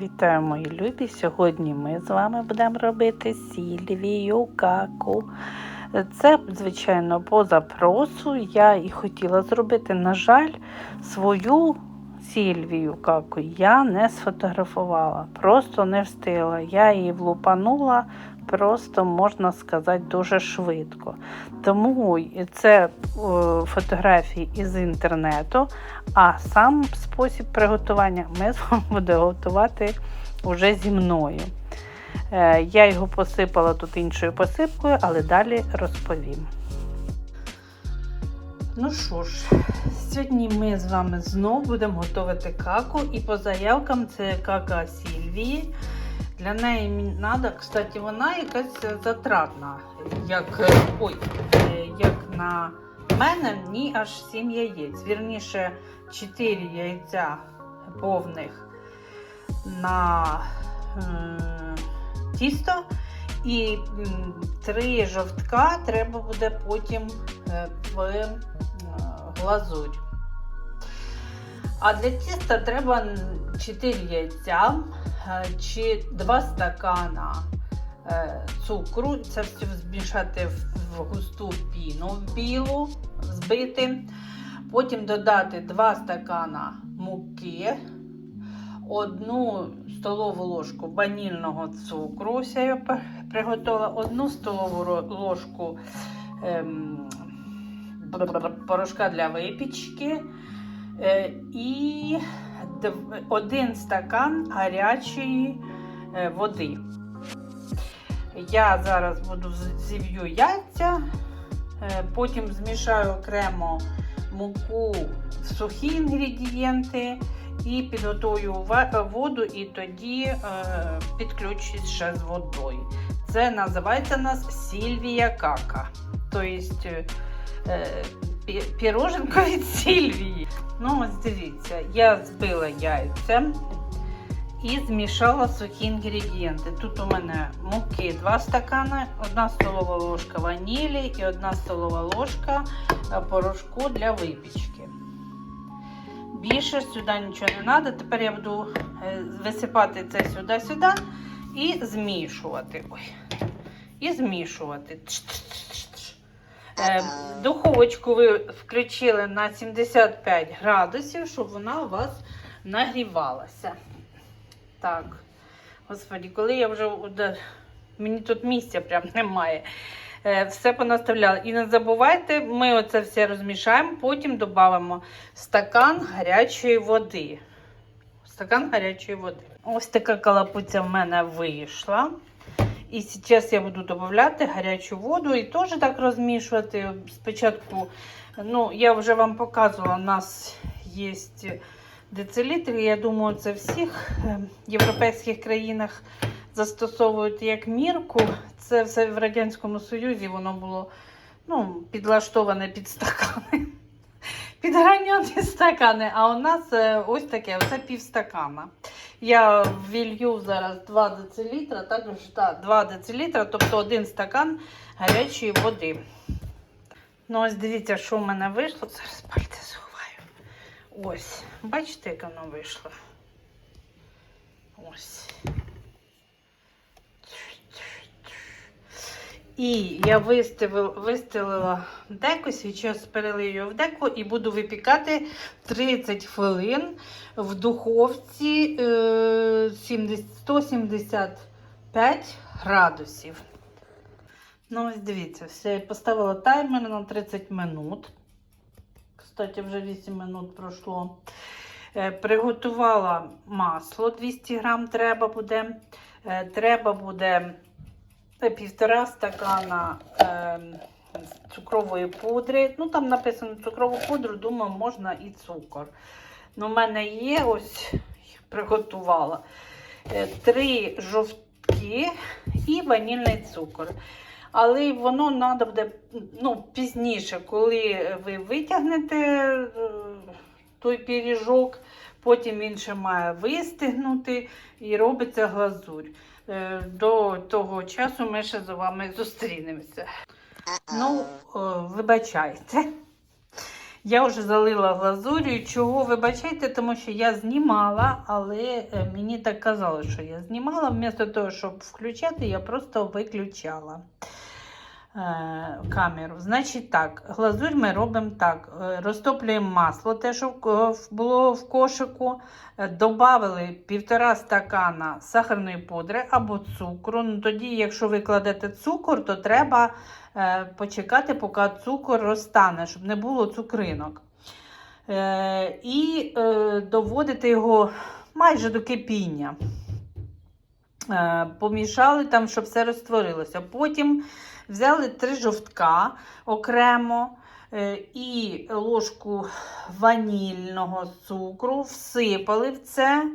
Вітаю, мої любі! Сьогодні ми з вами будемо робити сільвію каку. Це, звичайно, по запросу. Я і хотіла зробити, на жаль, свою сільвію каку я не сфотографувала, просто не встигла. Я її влупанула, просто можна сказати, дуже швидко. Тому це е, фотографії із інтернету, а сам спосіб приготування ми з вами будемо готувати вже зі мною. Е, Я його посипала тут іншою посипкою, але далі розповім. Ну що ж, сьогодні ми з вами знову будемо готувати каку. І по заявкам це кака Сільвії. Для неї мені треба, кстати, вона якась затратна. Як, е, ой, е, як на мене, мені аж 7 яєць. Вірніше, 4 яйця повних на тісто. І три жовтка треба буде потім е, в е, глазурь. А для тіста треба 4 яйця е, чи 2 стакана е, цукру. Це все змішати в густу піну білу, збити. Потім додати 2 стакана муки, одну столову ложку ванільного цукру. Ось я приготувала, одну столову ложку ем, порошка для випічки е, і один стакан гарячої е, води. Я зараз буду зів'ю яйця, е, потім змішаю окремо муку сухі інгредієнти і підготую воду, і тоді е, підключусь ще з водою. Це називається у нас Сільвія кака. Тобто піроженко від Сільвії. Ну, ось дивіться, я збила яйця і змішала сухі інгредієнти. Тут у мене муки 2 стакани, 1 столова ложка ванілі і 1 столова ложка е, порошку для випічки. Більше сюди нічого не треба. Тепер я буду е, висипати це сюди-сюди і змішувати. Ой. І змішувати. Тш-тш-тш-тш. Е, Духовочку ви включили на 75 градусів, щоб вона у вас нагрівалася. Так. Господі, коли я вже мені тут місця прям немає. Е, Все понаставляла. І не забувайте, ми оце все розмішаємо, потім додамо стакан гарячої води. Стакан гарячої води. Ось така калапуця в мене вийшла. І зараз я буду додати гарячу воду і теж так розмішувати. Спочатку, ну, я вже вам показувала, у нас є децилітри. Я думаю, це в всіх е, європейських країнах застосовують як мірку. Це все в Радянському Союзі воно було ну, підлаштоване під стакани. Під граньоні стакани, а у нас е, ось таке, оце півстакана. Я вілью зараз 2 дл, також так, 2 дл, тобто один стакан гарячої води. Ну, ось дивіться, що в мене вийшло. Зараз пальці сховаю. Ось, бачите, як воно вийшло? Ось. І я виставила, вистелила деко, зараз перелию в деко і буду випікати 30 хвилин в духовці е, 70 175 градусів. Ну, ось дивіться, все, я поставила таймер на 30 минут. Кстати, вже 8 минут пройшло. Е, Приготувала масло 200 грам треба буде. Е, Треба буде півтора стакана е, цукрової пудри. Ну, там написано цукрову пудру, думаю, можна і цукор. Ну, в мене є, ось приготувала е, три жовтки і ванільний цукор. Але воно треба буде ну, пізніше, коли ви витягнете е, той пиріжок, потім він ще має вистигнути і робиться глазурь. Е, До того часу ми ще з вами зустрінемося. Ну, вибачайте. Я вже залила глазур'ю. Чого вибачайте, тому що я знімала, але е, мені так казали, що я знімала. Вмісто того, щоб включати, я просто виключала камеру. Значить так, глазурь ми робимо так: Е, розтоплюємо масло, те, що було в кошику. Е, Добавили півтора стакана сахарної пудри або цукру. Ну, тоді, якщо ви кладете цукор, то треба е, почекати, поки цукор розтане, щоб не було цукринок. Е, і е, доводити його майже до кипіння. Е, помішали там, щоб все розтворилося. Потім взяли три жовтка окремо е, і ложку ванільного цукру, всипали в це.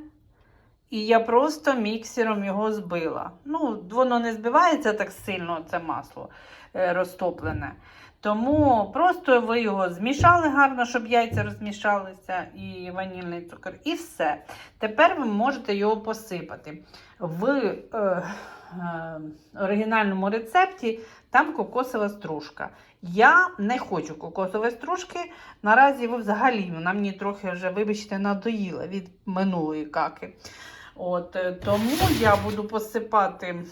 І я просто міксером його збила. Ну, воно не збивається так сильно, це масло е, розтоплене. Тому просто ви його змішали гарно, щоб яйця розмішалися, і ванільний цукор, і все. Тепер ви можете його посипати. В е, е, оригінальному рецепті там кокосова стружка. Я не хочу кокосової стружки. Наразі ви взагалі вона мені трохи вже, вибачте, надоїла від минулої каки. От, е, тому я буду посипати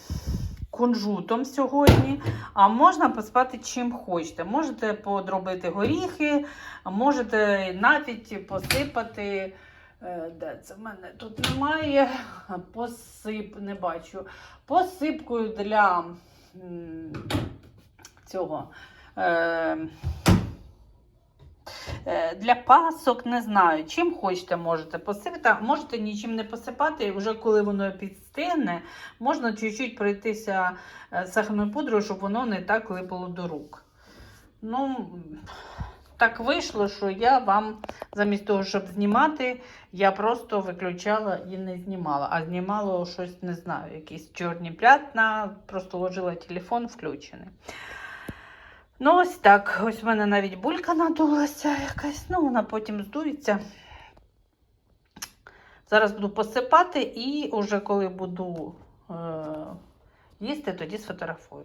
кунжутом сьогодні, а можна поспати чим хочете. Можете подробити горіхи, можете навіть посипати. е, Де це в мене тут немає. Посип, не бачу. Посипкою для цього. Е, для пасок, не знаю, чим хочете, можете посипати. Можете нічим не посипати, і вже коли воно підстигне, можна чуть-чуть пройтися е, сахарною пудрою, щоб воно не так липало до рук. Ну, так вийшло, що я вам, замість того, щоб знімати, я просто виключала і не знімала, а знімала щось, не знаю, якісь чорні п'ятна, просто ложила телефон включений. Ну, ось так. Ось в мене навіть булька надулася якась, ну, вона потім здується. Зараз буду посипати і уже коли буду е- їсти, тоді сфотографую.